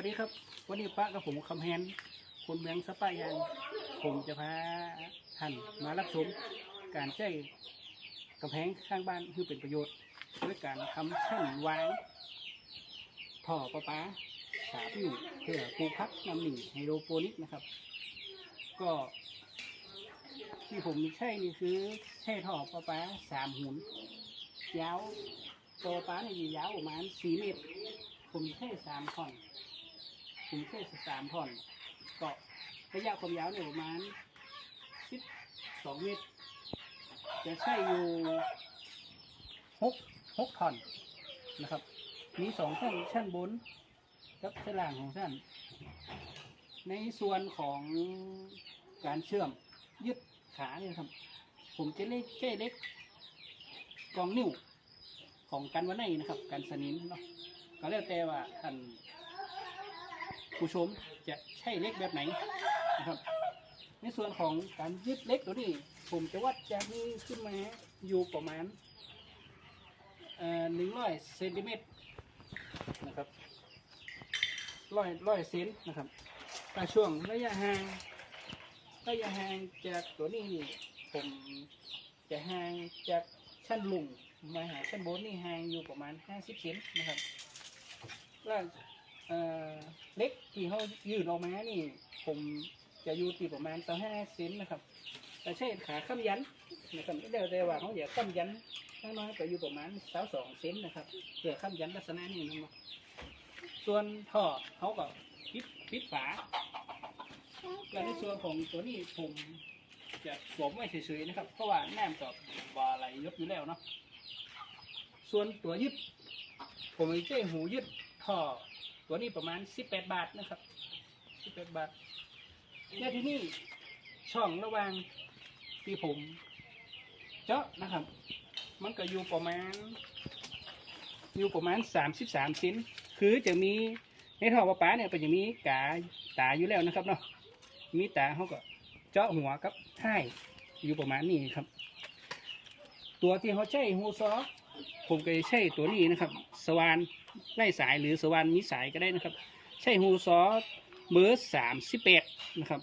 วัสดีครับวันนี้ป้ากับผมคำแฮนคนเมืองสะปะยางผมจะพาท่านมารับชมการใช้กำแพงข้างบ้านคือเป็นประโยชน์ด้วยการทำชั้นวางท่อประปาสามหนึ่งเพื่อปลูกพักนำหนึ่งไฮโดรโปนิกนะครับ ก็ที่ผมใช้นี่คือใช้ท่อประปาสามหุ่นยาวตัวประปาเนี่ยยาวประมาณสี่เมตร ผมใช้สามท่อน ถึงแค่สามท่อนก็ระยะความยาวเนี่ยประมาณสิบสองเมตร จะใช้อยู่หกหกท่อนนะครับ มีสองชั้นชั้นบนกับชั้นล่างของชั้น ในส่วนของการเชื่อมยึดขาเนี่ยครับ ผมจะเล็กแค่เล็กกองนิ้วของกันวันไหนนะครับ กันสนิมเนาะก็แล้วแต่ว่าท่าน ผู้ชมจะใช้เล็กแบบไหนนะครับ ในส่วนของการยึดเล็กตัวนี้ ผมจะวัดจากนี้ขึ้นมาอยู่ประมาณหนึ่งร้อยเซนติเมตรนะครับร้อยร้อยเซนนะครับแต่ช่วงระยะห่างระยะห่างจากตัวนี้นี่ผมจะห่างจากชั้นลุงมาหาชั้นบนนี่ห่างอยู่ประมาณห้าสิบเซนนะครับแล้ว เล็กที่เขายืดออกมานี่ ผมจะอยู่ที่ประมาณสักห้าเซนนะครับ แต่ใช้ขาค้ำยันนะครับเดี๋ยวแต่ว่าเขาอยากค้ำยันข้างน้อยก็อยู่ประมาณสาสองเซนนะครับเพื่อค้ำยันลักษณะนี้นะครับส่วนท่อเขาก็ปิดปิดฝาและในส่วนของตัวนี้ผมจะสวมไว้เฉยๆนะครับ เพราะว่าแน้ำกับบาไหลยศอยู่แล้วเนาะส่วนตัวยึด ผมจะใช้หูยึดท่อ ตัวนี้ประมาณ 18 บาทนะครับ18บาทและที่นี่ช่องระหว่างที่ผม เจาะนะครับ มันก็อยู่ประมาณ อยู่ประมาณ 33ซินคือจะมีในท่อประปาเนี่ยก็จะมีกาตาอยู่แล้วนะครับเนาะมีตาเขาก็เจาะหัวกับท้ายอยู่ประมาณนี้ครับ ตัวที่เขาใช้หูซอ ผมก็ใช้ตัวนี้นะครับ สว่านไล่สายหรือสว่านมีสายก็ได้นะครับ ใช้หูซอเบอร์สามสิบแปดนะครับ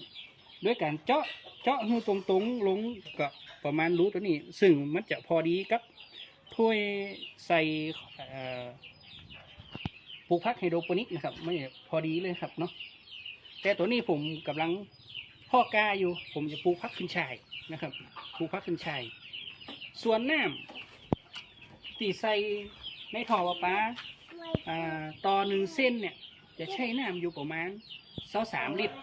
ด้วยการเจาะเจาะหูตรงๆลงกับประมาณรูตัวนี้ ซึ่งมันจะพอดีกับถ้วยใส่ปลูกพักไฮโดรโปนิกนะครับไม่พอดีเลยครับเนาะแต่ตัวนี้ผมกำลังพ่อกล้าอยู่ ผมจะปลูกพักขึ้นชายนะครับปลูกพักขึ้นชาย ส่วนน้ำ ตีใส่ในท่อประปาอ่าต่อหนึ่งเส้นเนี่ย จะใช้น้ำอยู่ประมาณเสาสามลิตร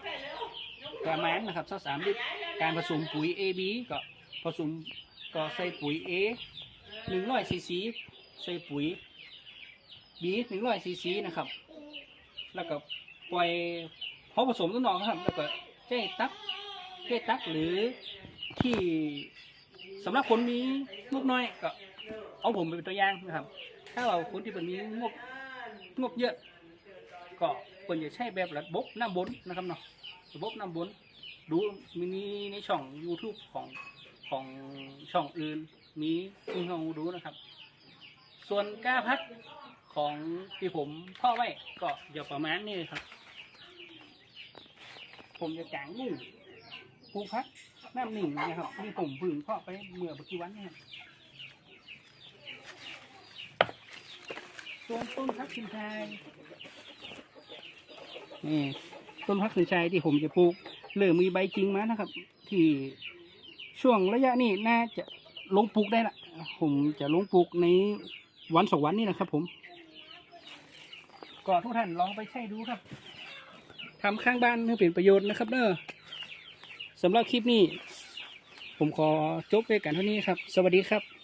ประมาณนะครับเสาสามลิตร การผสมปุ๋ย AB ก็ผสมก็ใส่ปุ๋ย A หนึ่งร้อยซีซีใส่ปุ๋ย B หนึ่งร้อยซีซีนะครับ แล้วก็ปล่อยพอผสมตัวหนองนะครับ แล้วก็เจ้ตักเจ้ตักหรือที่สำหรับคนมีงบน้อยก็ เอาผมเป็นตัวอย่างนะครับ ถ้าเราคนที่เป็นมีงบงบเยอะก็ควรจะใช้แบบระบบน้ำบนนะครับเนาะระบบน้ำบนดูมีนี่ในช่อง YouTube ของของช่องอื่นมีให้เราดูนะครับ ส่วนก้าพัดของที่ผมพ่อไว้ก็อย่าประมาณนี้ครับ ผมจะกางมุ้งปูพัดน้ำหนึ่งนะครับที่ผมพึ่งพ่อไปเมื่อเมื่อกี้วันนะครับ ส่วนต้นพักสินชายนี่ต้นพักสินชายที่ผมจะปลูกเริ่มมีใบจริงมานะครับ ที่ช่วงระยะนี้น่าจะลงปลูกได้ละผมจะลงปลูกในวันสองวันนี้นะครับ ผมก็ทุกท่านลองไปใช้ดูครับทำข้างบ้านให้เป็นประโยชน์นะครับเนอะสำหรับคลิปนี้ ผมขอจบไปกันเท่านี้ครับ สวัสดีครับ